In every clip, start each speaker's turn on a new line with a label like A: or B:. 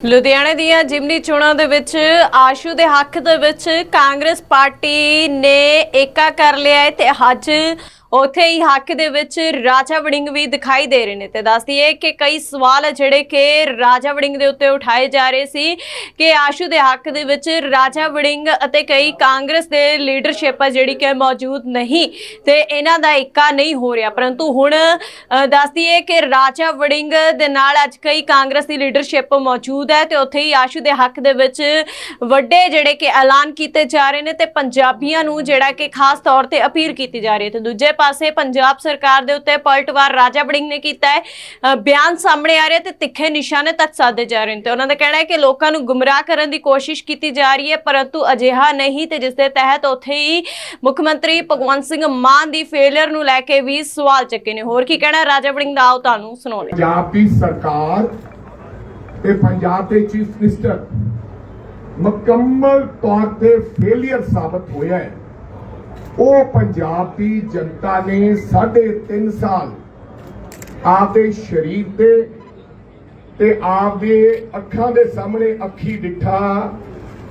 A: ਲੁਧਿਆਣੇ ਦੀਆਂ ਜਿਮਨੀ ਚੋਣਾਂ ਦੇ ਵਿੱਚ ਆਸ਼ੂ ਦੇ ਹੱਕ ਦੇ ਵਿੱਚ ਕਾਂਗਰਸ ਪਾਰਟੀ ਨੇ ਏਕਾ ਕਰ ਲਿਆ ਹੈ ਤੇ ਅੱਜ ਉੱਥੇ ਹੀ ਹੱਕ ਦੇ ਵਿੱਚ ਰਾਜਾ ਵੜਿੰਗ ਵੀ ਦਿਖਾਈ ਦੇ ਰਹੇ ਨੇ ਤੇ ਦੱਸਦੀ ਹੈ ਕਿ ਕਈ ਸਵਾਲ ਜਿਹੜੇ ਕਿ ਰਾਜਾ ਵੜਿੰਗ ਦੇ ਉੱਤੇ ਉਠਾਏ ਜਾ ਰਹੇ ਸੀ ਕਿ ਆਸ਼ੂ ਦੇ ਹੱਕ ਦੇ ਵਿੱਚ ਰਾਜਾ ਵੜਿੰਗ ਅਤੇ ਕਈ ਕਾਂਗਰਸ ਦੇ ਲੀਡਰਸ਼ਿਪ ਹੈ ਜਿਹੜੀ ਕਿ ਮੌਜੂਦ ਨਹੀਂ ਤੇ ਇਹਨਾਂ ਦਾ ਏਕਾ ਨਹੀਂ ਹੋ ਰਿਹਾ। ਪਰੰਤੂ ਹੁਣ ਅ, ਦੱਸਦੀ ਹੈ ਕਿ ਰਾਜਾ ਵੜਿੰਗ ਦੇ ਨਾਲ ਅੱਜ ਕਈ ਕਾਂਗਰਸ ਦੀ ਲੀਡਰਸ਼ਿਪ ਮੌਜੂਦ ਹੈ ਤੇ ਉੱਥੇ ਹੀ ਆਸ਼ੂ ਦੇ ਹੱਕ ਦੇ ਵਿੱਚ ਵੱਡੇ ਜਿਹੜੇ ਕਿ ਐਲਾਨ ਕੀਤੇ ਜਾ ਰਹੇ ਨੇ ਤੇ ਪੰਜਾਬੀਆਂ ਨੂੰ ਜਿਹੜਾ ਕਿ ਖਾਸ ਤੌਰ ਤੇ ਅਪੀਲ ਕੀਤੀ ਜਾ ਰਹੀ ਹੈ। ਤੇ ਦੂਜੇ ਪਾਸੇ ਪੰਜਾਬ ਸਰਕਾਰ ਦੇ ਉੱਤੇ ਪਲਟਵਾਰ ਰਾਜਾ ਵੜਿੰਗ ਨੇ ਕੀਤਾ ਹੈ। ਬਿਆਨ ਸਾਹਮਣੇ ਆ ਰਿਹਾ ਤੇ ਤਿੱਖੇ ਨਿਸ਼ਾਨੇ ਤੱਕ ਸਾਧੇ ਜਾ ਰਹੇ ਨੇ ਤੇ ਉਹਨਾਂ ਦਾ ਕਹਿਣਾ ਹੈ ਕਿ ਲੋਕਾਂ ਨੂੰ ਗੁੰਮਰਾਹ ਕਰਨ ਦੀ ਕੋਸ਼ਿਸ਼ ਕੀਤੀ ਜਾ ਰਹੀ ਹੈ, ਪਰੰਤੂ ਅਜਿਹਾ ਨਹੀਂ ਤੇ ਜਿਸ ਦੇ ਤਹਿਤ ਉੱਥੇ ਹੀ ਮੁੱਖ ਮੰਤਰੀ ਭਗਵੰਤ ਸਿੰਘ ਮਾਨ ਦੀ ਫੇਲਿਅਰ ਨੂੰ ਲੈ ਕੇ ਵੀ ਸਵਾਲ ਚੱਕੇ ਨੇ। ਹੋਰ ਕੀ ਕਹਿਣਾ ਰਾਜਾ ਬੜਿੰਗ ਦਾ ਆਓ ਤੁਹਾਨੂੰ ਸੁਣਾਉਂਦੇ
B: ਪੰਜਾਬ ਦੀ ਸਰਕਾਰ ਤੇ ਪੰਜਾਬ ਦੇ ਚੀਫ ਮਿਨਿਸਟਰ ਮੁਕੰਮਲ ਤੌਰ ਤੇ ਫੇਲਿਅਰ ਸਾਬਤ ਹੋਇਆ ਹੈ। ਉਹ ਪੰਜਾਬ ਦੀ ਜਨਤਾ ਨੇ 3.5 ਸਾਲ ਆਪਦੇ ਸ਼ਰੀਰ ਤੇ ਤੇ ਆਪਦੇ ਅੱਖਾਂ ਦੇ ਸਾਹਮਣੇ ਅੱਖੀ ਡਿੱਠਾ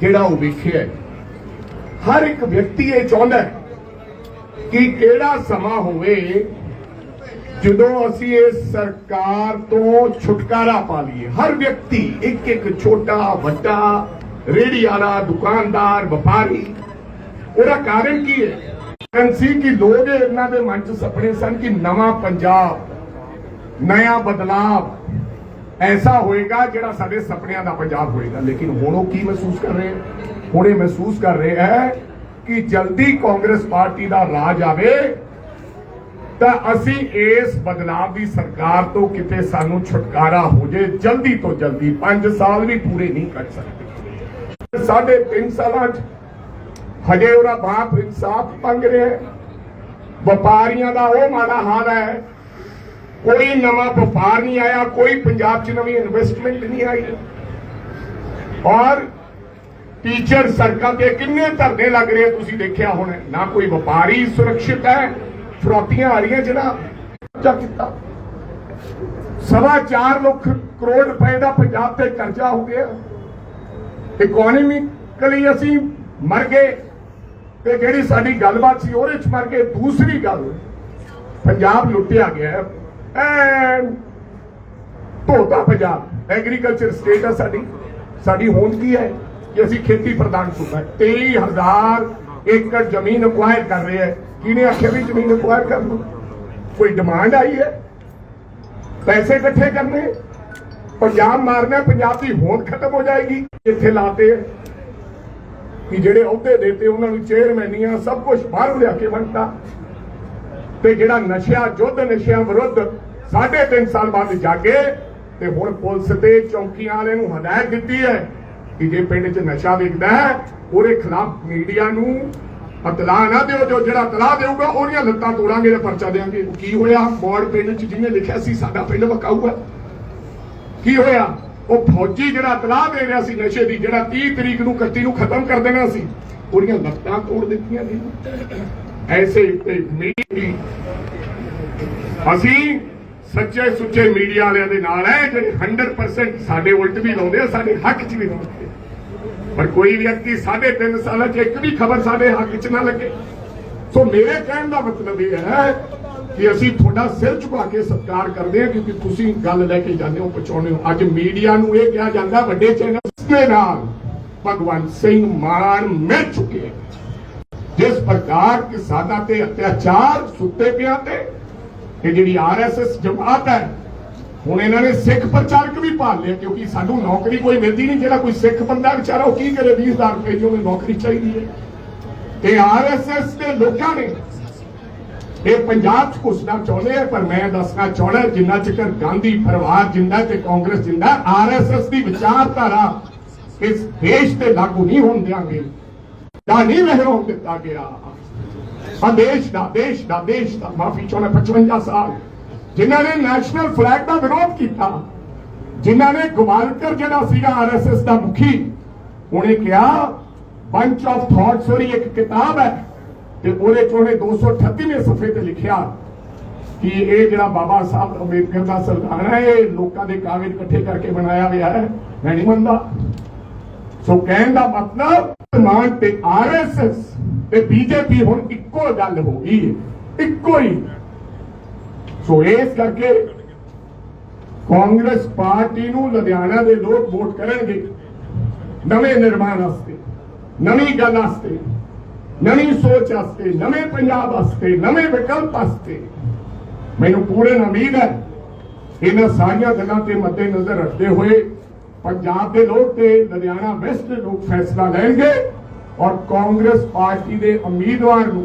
B: ਜਿਹੜਾ ਉਹ ਵੇਖਿਆ ਹਰ ਇੱਕ ਵਿਅਕਤੀ ਇਹ ਚਾਹੁੰਦਾ ਹੈ ਕਿ ਕਿਹੜਾ ਸਮਾਂ ਹੋਵੇ ਜਦੋਂ ਅਸੀਂ ਇਸ ਸਰਕਾਰ ਤੋਂ ਛੁਟਕਾਰਾ ਪਾ ਲਈਏ। ਹਰ ਵਿਅਕਤੀ ਇੱਕ ਇੱਕ ਛੋਟਾ, ਵੱਡਾ, ਰੇਹੜੀ ਵਾਲਾ, ਦੁਕਾਨਦਾਰ, ਵਪਾਰੀ, ਉਹਦਾ ਕਾਰਨ ਕੀ ਹੈ? ਕਾਰਨ ਸੀ ਕਿ ਲੋਕ ਇਹਨਾਂ ਦੇ ਮਨ 'ਚ ਸੁਪਨੇ ਸਨ ਕਿ ਨਵਾਂ ਪੰਜਾਬ ਨਇਆ ਬਦਲਾਵ ਐਸਾ ਹੋਏਗਾ ਜਿਹੜਾ ਸਾਡੇ ਸੁਪਨਿਆਂ ਦਾ ਪੰਜਾਬ ਹੋਏਗਾ। ਲੇਕਿਨ ਹੁਣ ਉਹ ਕੀ ਮਹਿਸੂਸ ਕਰ ਰਹੇ? ਹੁਣ ਇਹ ਮਹਿਸੂਸ ਕਰ ਰਹੇ ਹੈ ਕਿ ਜਲਦੀ ਕਾਂਗਰਸ ਪਾਰਟੀ ਦਾ ਰਾਜ ਆਵੇ ਤਾਂ ਅਸੀਂ ਇਸ ਬਦਲਾਵ ਦੀ ਸਰਕਾਰ ਤੋਂ ਕਿਤੇ ਸਾਨੂੰ ਛੁਟਕਾਰਾ ਹੋ ਜੇ, ਜਲਦੀ ਤੋਂ ਜਲਦੀ। 5 ਸਾਲ ਵੀ ਪੂਰੇ ਨਹੀਂ ਕਰ ਸਕਦੇ। ਸਾਢੇ 3 ਸਾਲਾਂ 'ਚ ਹਜੇ ਉਹਦਾ ਬਾਪ ਇਨਸਾਫ ਮੰਗ ਰਿਹਾ ਵਪਾਰੀਆਂ ਦਾ ਉਹ ਮਾੜਾ ਹਾਲ ਹੈ। ਕੋਈ ਨਵਾਂ ਵਪਾਰ ਨਹੀਂ ਆਇਆ, ਕੋਈ ਪੰਜਾਬ 'ਚ ਨਵੀਂ ਇਨਵੈਸਟਮੈਂਟ ਨਹੀਂ ਆਈ। ਔਰ ਟੀਚਰ ਸਰਕਲ ਤੇ ਕਿੰਨੇ ਧਰਨੇ ਲੱਗ ਰਹੇ ਤੁਸੀਂ ਦੇਖਿਆ ਹੁਣ ਨਾ ਕੋਈ ਵਪਾਰੀ ਸੁਰੱਖਿਅਤ ਹੈ। ਫਰੋਤੀਆਂ ਆ ਰਹੀਆਂ ਜਿਹੜਾ ਖਰਚਾ ਕੀਤਾ। ਸਵਾ ਚਾਰ ਲੱਖ ਕਰੋੜ ਰੁਪਏ ਦਾ ਪੰਜਾਬ ਤੇ ਕਰਜ਼ਾ ਹੋ ਗਿਆ। ਇਕਨੋਮਿਕਲੀ ਅਸੀਂ ਮਰ ਗਏ। ਤੇ ਜਿਹੜੀ ਸਾਡੀ ਗੱਲਬਾਤ ਸੀ ਉਹਦੇ ਚ ਮਰ ਗਏ ਦੂਸਰੀ ਗੱਲ ਪੰਜਾਬ ਲੁੱਟਿਆ ਗਿਆ ਹੈ। ਐਨ ਧੋਤਾ ਪੰਜਾਬ। ਐਗਰੀਕਲਚਰ ਸਟੇਟ ਹੈ ਸਾਡੀ ਸਾਡੀ ਹੋਂਦ ਕੀ ਹੈ? ਕਿ ਅਸੀਂ ਖੇਤੀ ਪ੍ਰਧਾਨ ਸੂਬਾ ਹੈ। 23000 ਏਕੜ ਜ਼ਮੀਨ ਅਕਵਾਇਰ ਕਰ ਰਹੇ ਹੈ। ਕਿਹਨੇ ਆਖਿਆ ਵੀ ਜ਼ਮੀਨ ਅਕਵਾਇਰ ਕਰ ਲਓ ਕੋਈ ਡਿਮਾਂਡ ਆਈ ਹੈ? ਪੈਸੇ ਇਕੱਠੇ ਕਰਨੇ? ਪੰਜਾਬ ਮਾਰਨਾ ਪੰਜਾਬ ਦੀ ਹੋਂਦ ਖਤਮ ਹੋ ਜਾਏਗੀ। ਇੱਥੇ ਲਾਤੇ ਕਿ ਜਿਹੜੇ ਅਹੁਦੇ ਦੇਤੇ ਉਹਨਾਂ ਨੂੰ ਚੇਅਰਮੈਨੀਆਂ ਸਭ ਕੁਝ ਬਾਹਰ ਲਿਆ ਕੇ ਵੰਡਤਾ। ਤੇ ਜਿਹੜਾ ਨਸ਼ਿਆ ਜੁੱਧ ਨਸ਼ਿਆਂ ਵਿਰੁੱਧ ਸਾਢੇ ਤਿੰਨ ਸਾਲ ਬਾਅਦ ਜਾਗੇ, ਤੇ ਹੁਣ ਪੁਲਿਸ ਤੇ ਚੌਕੀਆਂ ਵਾਲੇ ਨੂੰ ਹਦਾਇਤ ਦਿੱਤੀ ਹੈ ਕਿ ਜੇ ਪਿੰਡ 'ਚ ਨਸ਼ਾ ਵਿਕਦਾ ਹੈ, ਉਹਦੇ ਖਿਲਾਫ ਮੀਡੀਆ ਨੂੰ ਇਤਲਾਹ ਨਾ ਦਿਓ, ਜੋ ਜਿਹੜਾ ਇਤਲਾਹ ਦੇਊਗਾ, ਉਹਦੀਆਂ ਲੱਤਾਂ ਤੋੜਾਂਗੇ ਤੇ ਪਰਚਾ ਦੇਾਂਗੇ ਕੀ ਹੋਇਆ? ਮੋੜ ਪਿੰਡ 'ਚ ਜਿਹਨੇ ਲਿਖਿਆ ਸੀ, ਸਾਡਾ ਪਿੰਡ ਵਕਾਊ ਹੈ ਕੀ ਹੋਇਆ? ਉਹ ਫੌਜੀ ਜਿਹੜਾ ਤਲਾਹ ਦੇ ਰਿਹਾ ਸੀ ਨਸ਼ੇ ਦੀ, ਜਿਹੜਾ 30 ਤਰੀਕ ਨੂੰ 31 ਨੂੰ ਖਤਮ ਕਰ ਦੇਣਾ ਸੀ, ਉਹਦੀਆਂ ਲੱਤਾਂ ਤੋੜ ਦਿੱਤੀਆਂ ਜੀ ਐਸੇ ਤੇ ਅਸੀਂ ਸੱਚੇ ਸੁੱਚੇ ਮੀਡੀਆ ਵਾਲਿਆਂ ਦੇ ਨਾਲ ਹੈ, ਜਿਹੜੇ 100% ਸਾਡੇ ਉਲਟ ਵੀ ਲਾਉਂਦੇ ਆ, ਸਾਡੇ ਹੱਕ 'ਚ ਵੀ ਲਾਉਂਦੇ ਪਰ ਕੋਈ ਵਿਅਕਤੀ ਸਾਢੇ ਤਿੰਨ ਸਾਲਾਂ 'ਚ ਇੱਕ ਵੀ ਖਬਰ ਸਾਡੇ ਹੱਕ 'ਚ ਨਾ ਲੱਗੇ। ਸੋ ਮੇਰੇ ਕਹਿਣ ਦਾ ਮਤਲਬ ਇਹ ਹੈ ਕਿ ਅਸੀਂ ਤੁਹਾਡਾ ਸਿਰ ਝੁਕਾ ਕੇ ਸਤਿਕਾਰ ਕਰਦੇ ਹਾਂ ਕਿਉਂਕਿ ਤੁਸੀਂ ਗੱਲ ਲੈ ਕੇ ਜਾਂਦੇ ਹੋ, ਪਹੁੰਚਾਉਂਦੇ ਹੋ। ਅੱਜ ਮੀਡੀਆ ਨੂੰ ਇਹ ਕਿਹਾ ਜਾਂਦਾ, ਵੱਡੇ ਚੈਨਲ ਦੇ ਨਾਲ ਭਗਵੰਤ ਸਿੰਘ ਮਾਨ ਮਿਲ ਚੁੱਕੇ ਹੈ। ਜਿਸ ਪ੍ਰਕਾਰ ਕਿਸਾਨਾਂ ਤੇ ਅਤਿਆਚਾਰ ਸੁੱਤੇ ਪਿਆ ਤੇ ਇਹ ਜਿਹੜੀ ਆਰਐਸਐਸ ਜਮਾਤ ਹੈ, ਹੁਣ ਇਹਨਾਂ ਨੇ ਸਿੱਖ ਪ੍ਰਚਾਰਕ ਵੀ ਭਾਲ ਲਿਆ ਕਿਉਂਕਿ ਸਾਨੂੰ ਨੌਕਰੀ ਕੋਈ ਮਿਲਦੀ ਨਹੀਂ, ਜਿਹੜਾ ਕੋਈ ਸਿੱਖ ਬੰਦਾ ਵਿਚਾਰਾ ਉਹ ਕੀ ਕਰੇ? 20000 ਰੁਪਏ ਦੀ ਉਹਨੂੰ ਨੌਕਰੀ ਚਾਹੀਦੀ ਹੈ। ਤੇ ਆਰਐਸਐਸ ਦੇ ਲੋਕਾਂ ਨੇ ਇਹ ਪੰਜਾਬ 'ਚ ਘੁਸਣਾ ਚਾਹੁੰਦੇ ਆ, ਪਰ ਮੈਂ ਦੱਸਣਾ ਚਾਹੁੰਦਾ ਜਿੰਨਾ ਚਿਰ ਗਾਂਧੀ ਪਰਿਵਾਰ ਜਿੰਦਾ ਤੇ ਕਾਂਗਰਸ ਜਿੰਦਾ ਆਰਐਸਐਸ ਦੀ ਵਿਚਾਰਧਾਰਾ ਇਸ ਦੇਸ਼ ਤੇ ਲਾਗੂ ਨਹੀਂ ਹੋਣ ਦਿਆਂਗੇ, ਦਾ ਨਹੀਂ ਰਹਿਣ ਦਿੱਤਾ ਗਿਆ। ਆ ਦੇਸ਼ ਦਾ ਦੇਸ਼ ਦਾ ਦੇਸ਼ ਦਾ, ਮਾਫੀ ਚਾਹੁੰਦਾ 55 ਸਾਲ, ਜਿਨ੍ਹਾਂ ਨੇ ਨੈਸ਼ਨਲ ਫਲੈਗ ਦਾ ਵਿਰੋਧ ਕੀਤਾ, ਜਿਨ੍ਹਾਂ ਨੇ ਗਵਾਲਕਰ ਜਿਹੜਾ ਸੀਗਾ ਆਰਐਸਐਸ ਦਾ ਮੁਖੀ, ਉਹਨੇ ਕਿਹਾ ਬੰਚ ਆਫ ਥਾਟਸ ਉਹਦੀ ਇੱਕ ਕਿਤਾਬ ਹੈ ਤੇ ਉਹਦੇ ਚ ਉਹਨੇ 238ਵੇਂ ਸਫੇ ਤੇ ਲਿਖਿਆ ਕਿ ਇਹ ਜਿਹੜਾ ਬਾਬਾ ਸਾਹਿਬ ਅੰਬੇਦਕਰ ਦਾ ਸੰਵਿਧਾਨ ਹੈ, ਇਹ ਲੋਕਾਂ ਦੇ ਕਾਗਜ਼ ਇਕੱਠੇ ਕਰਕੇ ਬਣਾਇਆ ਗਿਆ ਹੈ। ਮੈਂ ਨਹੀਂ ਮੰਨਦਾ। ਸੋ ਕਹਿਣ ਦਾ ਮਤਲਬ, ਮਾਨ ਤੇ ਆਰਐਸਐਸ ਤੇ ਬੀਜੇਪੀ ਹੁਣ ਇੱਕੋ ਗੱਲ ਹੋ ਗਈ ਹੈ। ਇੱਕੋ ਹੀ। ਸੋ ਇਸ ਕਰਕੇ ਕਾਂਗਰਸ ਪਾਰਟੀ ਨੂੰ ਲੁਧਿਆਣਾ ਦੇ ਲੋਕ ਵੋਟ ਕਰਨਗੇ। ਨਵੇਂ ਨਿਰਮਾਣ ਵਾਸਤੇ, ਨਵੀਂ ਗੱਲ ਵਾਸਤੇ। ਨਵੀਂ ਸੋਚ ਵਾਸਤੇ, ਨਵੇਂ ਪੰਜਾਬ ਵਾਸਤੇ, ਨਵੇਂ ਵਿਕਲਪ ਵਾਸਤੇ। ਮੈਨੂੰ ਪੂਰਨ ਉਮੀਦ ਹੈ ਇਹਨਾਂ ਸਾਰੀਆਂ ਗੱਲਾਂ ਤੇ ਮੱਦੇ ਨਜ਼ਰ ਰੱਖਦੇ ਹੋਏ ਪੰਜਾਬ ਦੇ ਲੋਕ ਤੇ ਲੁਧਿਆਣਾ ਵੈਸਟ ਦੇ ਲੋਕ ਫੈਸਲਾ ਲੈਣਗੇ ਔਰ ਕਾਂਗਰਸ ਪਾਰਟੀ ਦੇ ਉਮੀਦਵਾਰ ਨੂੰ